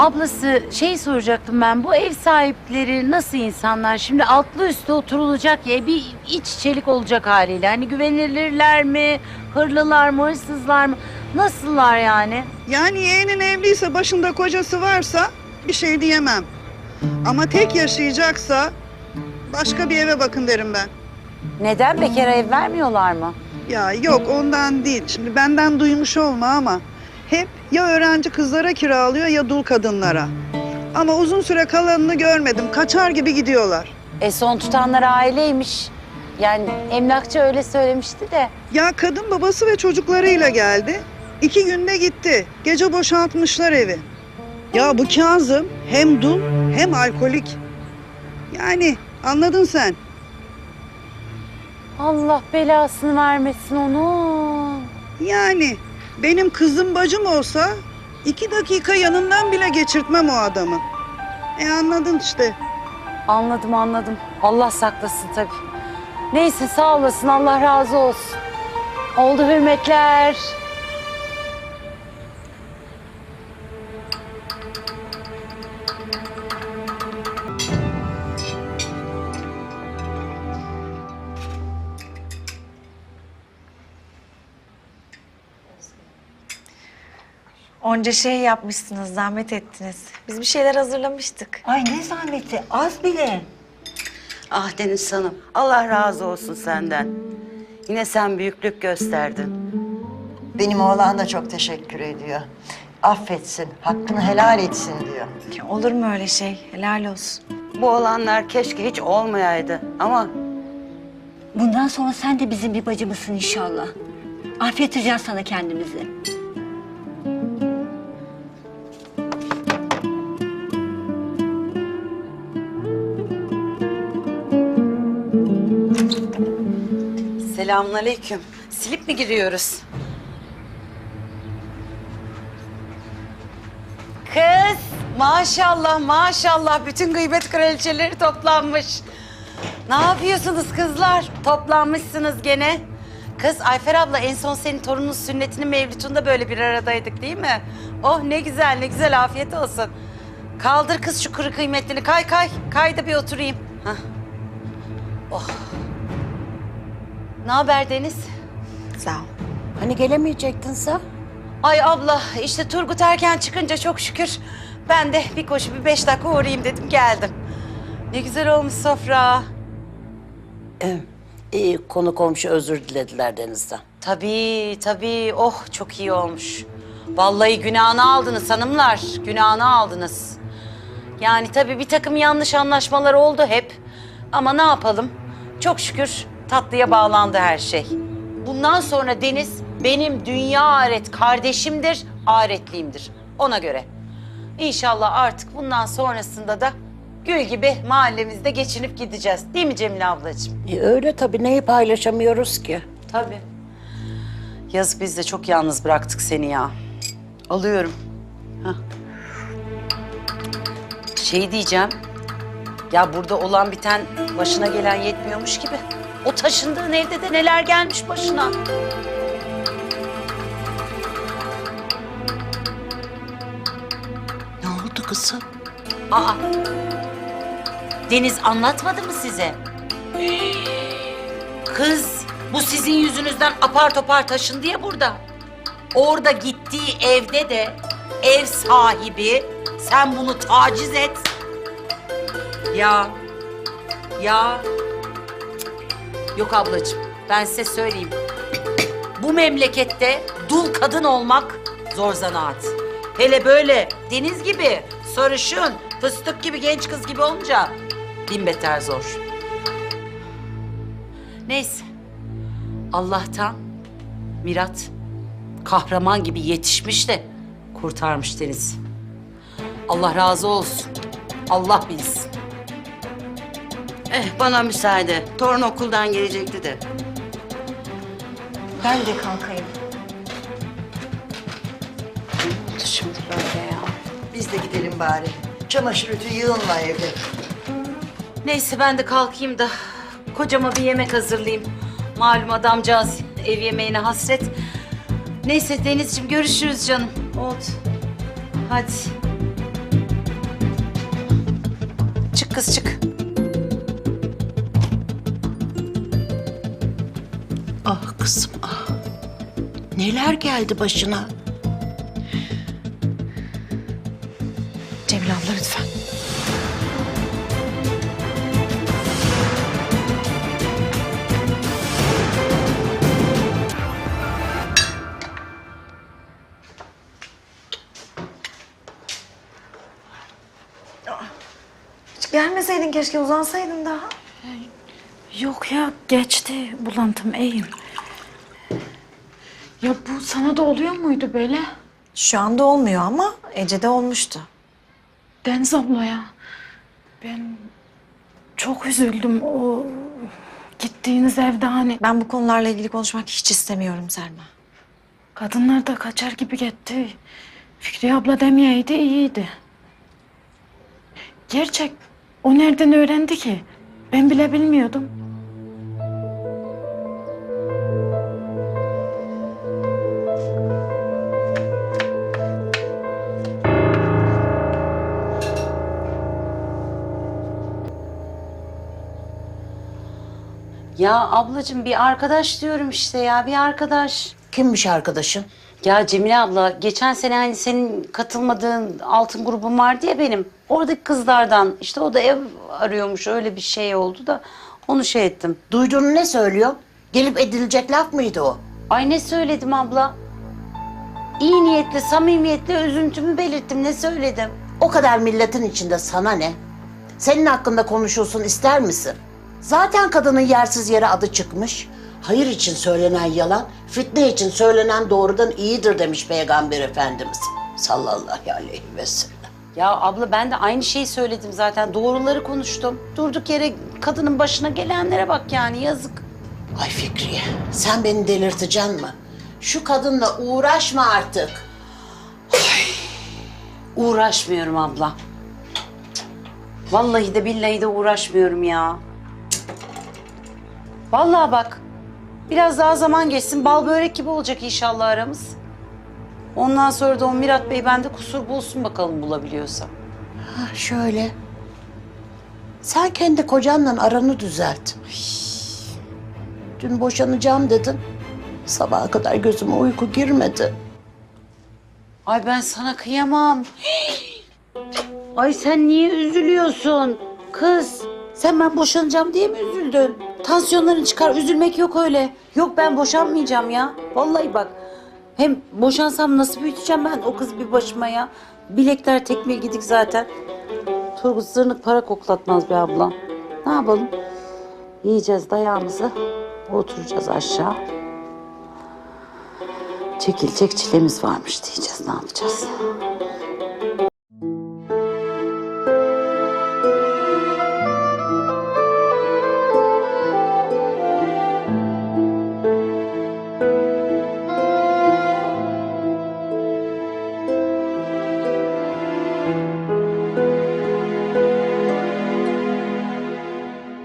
Ablası şey soracaktım ben. Bu ev sahipleri nasıl insanlar? Şimdi altlı üstlü oturulacak ya bir iç içelik olacak haliyle. Hani güvenilirler mi? Hırlılar mı? Hırsızlar mı? Nasıllar yani? Yani yeğenin evliyse başında kocası varsa bir şey diyemem. Ama tek yaşayacaksa başka bir eve bakın derim ben. Neden bekara ev vermiyorlar mı? Ya yok ondan değil. Şimdi benden duymuş olma ama hep ya öğrenci kızlara kiralıyor ya dul kadınlara. Ama uzun süre kalanını görmedim. Kaçar gibi gidiyorlar. E son tutanlar aileymiş. Yani emlakçı öyle söylemişti de. Ya kadın babası ve çocuklarıyla geldi. İki günde gitti. Gece boşaltmışlar evi. Ya bu Kazım hem dul hem alkolik. Yani anladın sen. Allah belasını vermesin onun. Yani benim kızım bacım olsa iki dakika yanından bile geçirtmem o adamı. E anladın işte. Anladım anladım. Allah saklasın tabii. Neyse sağ olasın Allah razı olsun. Oldu hürmetler. Onca şey yapmışsınız, zahmet ettiniz. Biz bir şeyler hazırlamıştık. Ay ne zahmeti az bile. Ah Deniz Hanım, Allah razı olsun senden. Yine sen büyüklük gösterdin. Benim oğlan da çok teşekkür ediyor. Affetsin, hakkını helal etsin diyor. Ya olur mu öyle şey? Helal olsun. Bu olanlar keşke hiç olmayaydı ama Bundan sonra sen de bizim bir bacımızsın inşallah. Afiyet edeceğiz sana kendimizi. Selamünaleyküm. Silip mi giriyoruz? Kız, maşallah maşallah bütün gıybet kraliçeleri toplanmış. Ne yapıyorsunuz kızlar? Toplanmışsınız gene. Kız Ayfer abla en son senin torunun sünnetinin mevlütünde böyle bir aradaydık değil mi? Oh ne güzel ne güzel afiyet olsun. Kaldır kız şu kuru kıymetini kay kay. Kay da bir oturayım. Hah. Oh. Ne haber Deniz? Sağ ol. Hani gelemeyecektin sen? Ay abla işte Turgut erken çıkınca çok şükür ben de bir koşu bir beş dakika uğrayayım dedim geldim. Ne güzel olmuş sofra. İyi konu komşu özür dilediler Deniz'den. Tabii tabii oh çok iyi olmuş. Vallahi günahını aldınız hanımlar günahını aldınız. Yani tabii bir takım yanlış anlaşmalar oldu hep. Ama ne yapalım çok şükür tatlıya bağlandı her şey. Bundan sonra Deniz benim dünya aret kardeşimdir, aretliyimdir. Ona göre. İnşallah artık bundan sonrasında da gül gibi mahallemizde geçinip gideceğiz. Değil mi Cemile ablacığım? E, öyle tabii neyi paylaşamıyoruz ki? Tabii. Yazık biz de çok yalnız bıraktık seni ya. Alıyorum. Hah. Şey diyeceğim. Ya burada olan biten başına gelen yetmiyormuş gibi. O taşındığın evde de neler gelmiş başına. Ne oldu kızım? Aa. Deniz anlatmadı mı size? Kız bu sizin yüzünüzden apar topar taşındı ya burada. Orada gittiği evde de ev sahibi sen bunu taciz et. Ya. Ya. Yok ablacığım ben size söyleyeyim. Bu memlekette dul kadın olmak zor zanaat. Hele böyle deniz gibi, sarışın, fıstık gibi genç kız gibi olunca bin beter zor. Neyse. Allah'tan Mirat kahraman gibi yetişmiş de kurtarmış Deniz. Allah razı olsun. Allah bilsin. Eh bana müsaade. Torun okuldan gelecekti de. Ben de kalkayım. oldu şimdi böyle ya? Biz de gidelim bari. Çamaşır ütü yığınla evde. Neyse ben de kalkayım da kocama bir yemek hazırlayayım. Malum adamcağız ev yemeğine hasret. Neyse Denizciğim görüşürüz canım. Oldu. Hadi. kız çık. Kızım ah. Neler geldi başına? Cemile abla lütfen. Hiç gelmeseydin keşke uzansaydın daha. Yok ya geçti bulantım iyiyim. Ya bu sana da oluyor muydu böyle? Şu anda olmuyor ama Ece'de olmuştu. Deniz abla ya. Ben çok üzüldüm o gittiğiniz evde hani Ben bu konularla ilgili konuşmak hiç istemiyorum Selma. kadınlar da kaçar gibi gitti. Fikriye abla demeyeydi iyiydi. Gerçek o nereden öğrendi ki? Ben bile bilmiyordum. Ya ablacığım bir arkadaş diyorum işte ya bir arkadaş. Kimmiş arkadaşın? Ya Cemile abla geçen sene hani senin katılmadığın altın grubum vardı ya benim. Oradaki kızlardan işte o da ev arıyormuş öyle bir şey oldu da onu şey ettim. Duyduğunu ne söylüyor? Gelip edilecek laf mıydı o? Ay ne söyledim abla? İyi niyetle, samimiyetle üzüntümü belirttim. Ne söyledim? O kadar milletin içinde sana ne? Senin hakkında konuşulsun ister misin? Zaten kadının yersiz yere adı çıkmış. Hayır için söylenen yalan, fitne için söylenen doğrudan iyidir demiş Peygamber Efendimiz. Sallallahu aleyhi ve sellem. Ya abla ben de aynı şeyi söyledim zaten. Doğruları konuştum. Durduk yere kadının başına gelenlere bak yani yazık. Ay Fikriye, sen beni delirteceksin mi? Şu kadınla uğraşma artık. Uğraşmıyorum abla. Vallahi de billahi de uğraşmıyorum ya. Vallahi bak. Biraz daha zaman geçsin. Bal börek gibi olacak inşallah aramız. Ondan sonra da o Mirat Bey bende kusur bulsun bakalım bulabiliyorsa. Ha, şöyle. Sen kendi kocanla aranı düzelt. Dün boşanacağım dedin. Sabaha kadar gözüme uyku girmedi. Ay ben sana kıyamam. Ay sen niye üzülüyorsun? Kız sen ben boşanacağım diye mi üzüldün? Tansiyonların çıkar üzülmek yok öyle. Yok ben boşanmayacağım ya. Vallahi bak. Hem boşansam nasıl büyüteceğim ben o kız bir başıma ya. Bilekler tekmeye gidik zaten. Turgut zırnık para koklatmaz be ablam. Ne yapalım? Yiyeceğiz dayağımızı. Oturacağız aşağı. Çekilecek çilemiz varmış diyeceğiz. Ne yapacağız?